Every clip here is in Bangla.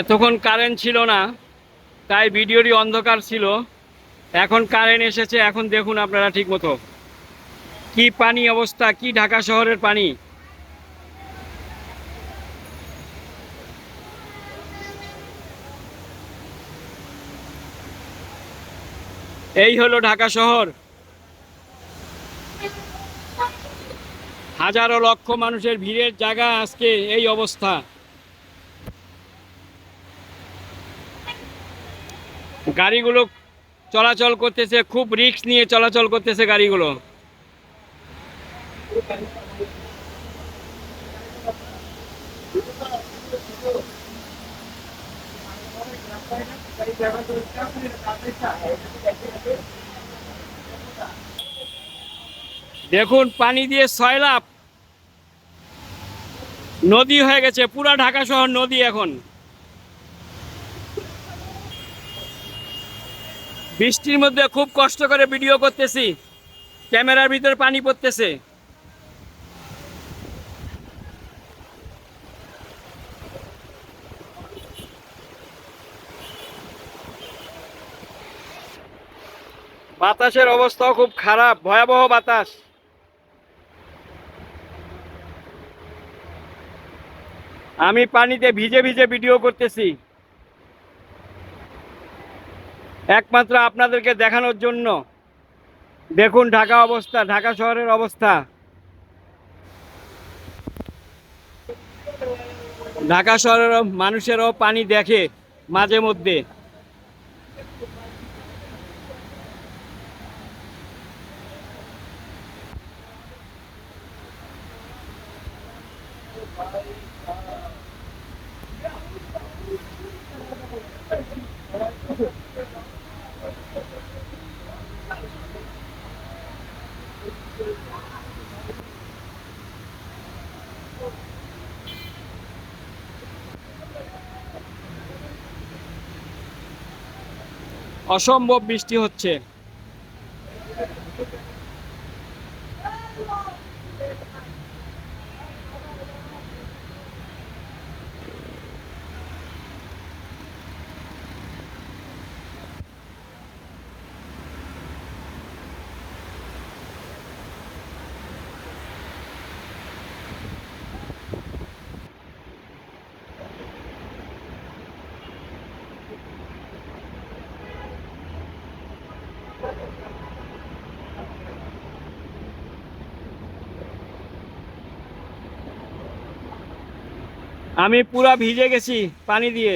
এতক্ষণ কারেন্ট ছিল না, তাই ভিডিওটি অন্ধকার ছিল। এখন কারেন্ট এসেছে, এখন দেখুন আপনারা ঠিক মতো কি পানি অবস্থা, কি ঢাকা শহরের পানি? এই হলো ঢাকা শহর। হাজারো লক্ষ মানুষের ভিড়ের জায়গা আজকে এই অবস্থা। গাড়িগুলো চলাচল করতেছে, খুব রিস্ক নিয়ে চলাচল করতেছে গাড়িগুলো। দেখুন, পানি দিয়ে সয়লাভ নদী হয়ে গেছে, পুরা ঢাকা শহর নদী এখন। বৃষ্টির মধ্যে খুব কষ্ট করে ভিডিও করতেছি। ক্যামেরার ভিতরে পানি পড়তেছে। বাতাসের অবস্থাও খুব খারাপ, ভয়াবহ বাতাস। আমি পানিতে ভিজে ভিজে ভিডিও করতেছি। একমাত্র আপনাদেরকে দেখানোর জন্য। দেখুন ঢাকা অবস্থা, ঢাকা শহরের অবস্থা। ঢাকা শহরের মানুষেরও পানি দেখে মাঝে মধ্যে। অসম্ভব বৃষ্টি হচ্ছে। আমি পুরা ভিজে গেছি পানি দিয়ে।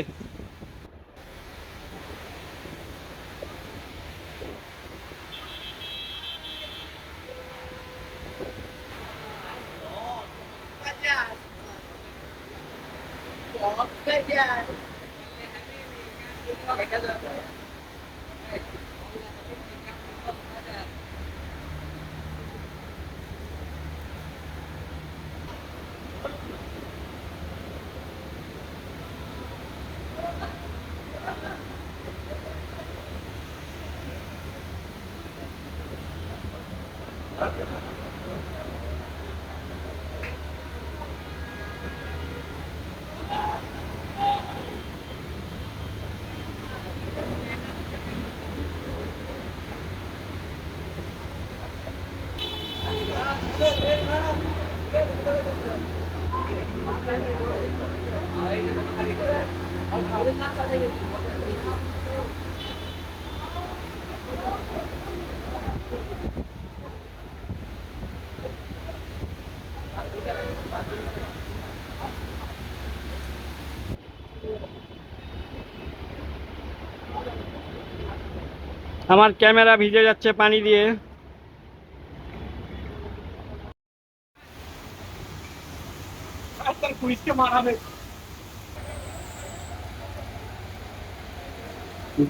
আমার ক্যামেরা ভিজে যাচ্ছে পানি দিয়ে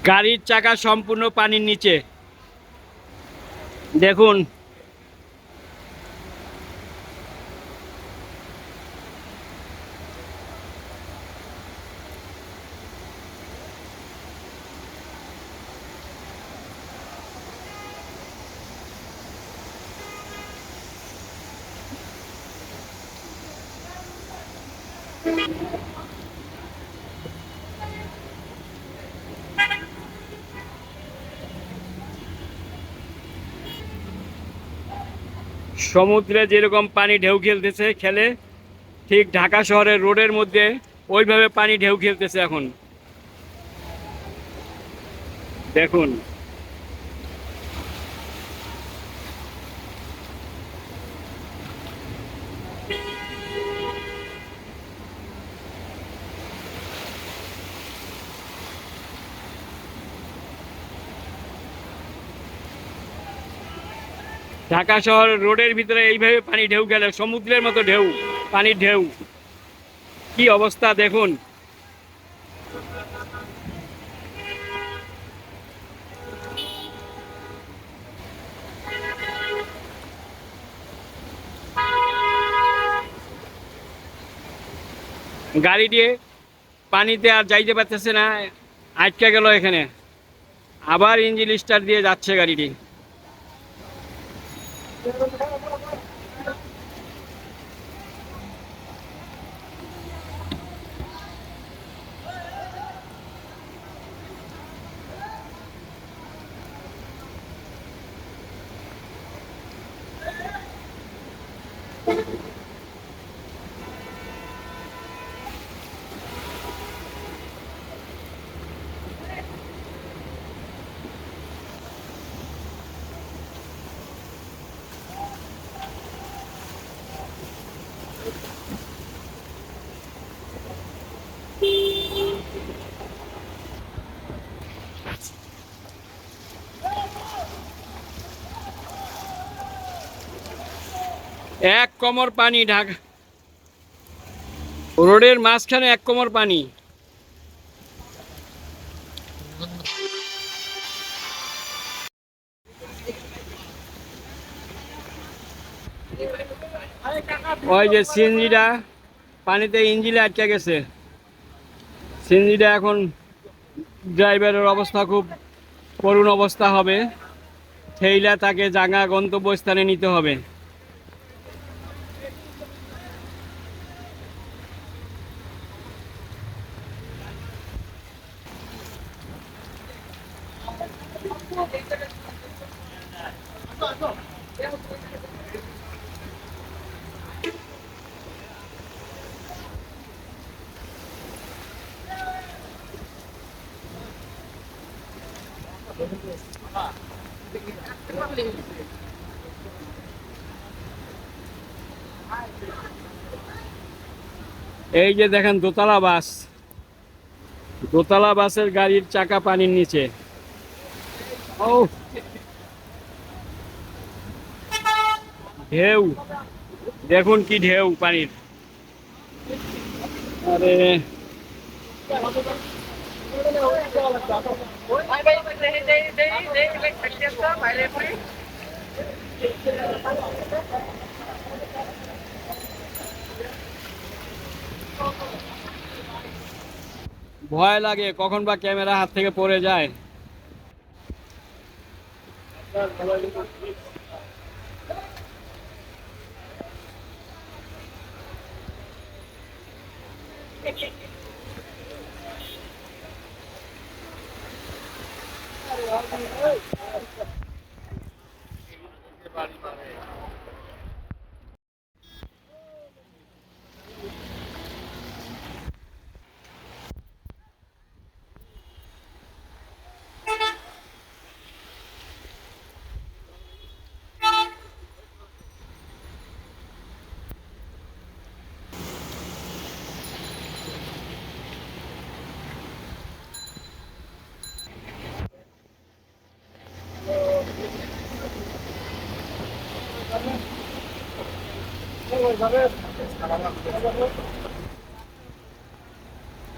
গাড়ির চাকা সম্পূর্ণ পানির নিচে দেখুন Thank you. সমুদ্রে যেরকম পানি ঢেউ খেলতেছে খেলে, ঠিক ঢাকা শহরের রোডের মধ্যে ওইভাবে পানি ঢেউ খেলতেছে এখন। দেখুন ঢাকা শহর রোডের ভিতরে এইভাবে পানি ঢেউ গেলে, সমুদ্রের মতো ঢেউ, পানির ঢেউ। কি অবস্থা দেখুন। গাড়ি দিয়ে পানিতে আর যাইতে পারতেছে না, আটকে গেল এখানে। আবার ইঞ্জিন স্টার্ট দিয়ে যাচ্ছে গাড়িটি। Yeah. কোমর পানি ঢাকা। রোডের মাঝখানে এক কোমর পানি। ওই যে সিএনজিটা, পানিতে ইঞ্জিনে আটকে গেছে। সিএনজিটা এখন ড্রাইভারের অবস্থা খুব করুণ অবস্থা হবে। ঠেইলা তাকে জাঙ্গা গন্তব্যস্থানে নিতে হবে। এই যে দেখেন দোতলা বাস। দোতলা বাসের গাড়ির চাকা পানির নিচে। ও ঢেউ। দেখুন কি ঢেউ পানির। আরে। Vai, vai, vai, dei, dei, dei, dei, vai, vai, vai, vai, vai. ভয় লাগে কখন বা ক্যামেরা হাত থেকে পড়ে যায় fucking hurt.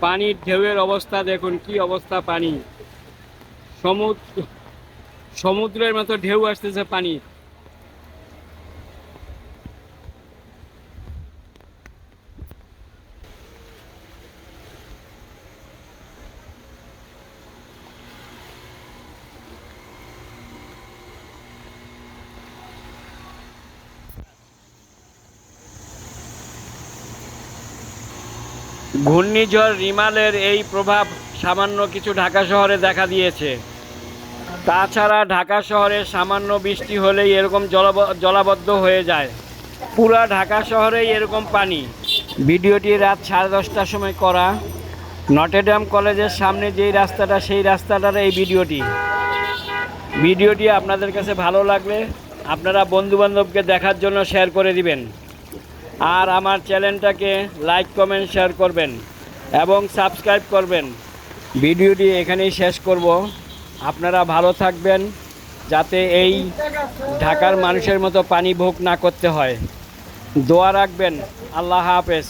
পানির ঢেউয়ের অবস্থা দেখুন কি অবস্থা পানি। সমুদ্র সমুদ্রের মতো ঢেউ আসতেছে পানি ঘূর্ণিঝড় রিমালের এই প্রভাব সামান্য কিছু ঢাকা শহরে দেখা দিয়েছে। তাছাড়া ঢাকা শহরে সামান্য বৃষ্টি হলেই এরকম জলাব- জলাবদ্ধ হয়ে যায়। পুরা ঢাকা শহরেই এরকম পানি। ভিডিওটি রাত সাড়ে দশটার সময় করা। নটেডাম কলেজের সামনে যেই রাস্তাটা, সেই রাস্তাটার এই ভিডিওটি। ভিডিওটি আপনাদের কাছে ভালো লাগলে আপনারা বন্ধুবান্ধবকে দেখার জন্য শেয়ার করে দিবেন। আর আমার চ্যানেলটাকে লাইক, কমেন্ট, শেয়ার করবেন এবং সাবস্ক্রাইব করবেন। ভিডিওটি এখানেই শেষ করব। আপনারা ভালো থাকবেন যাতে এই ঢাকার মানুষের মতো পানি ভোগ না করতে হয়। দোয়া রাখবেন। আল্লাহ হাফেজ।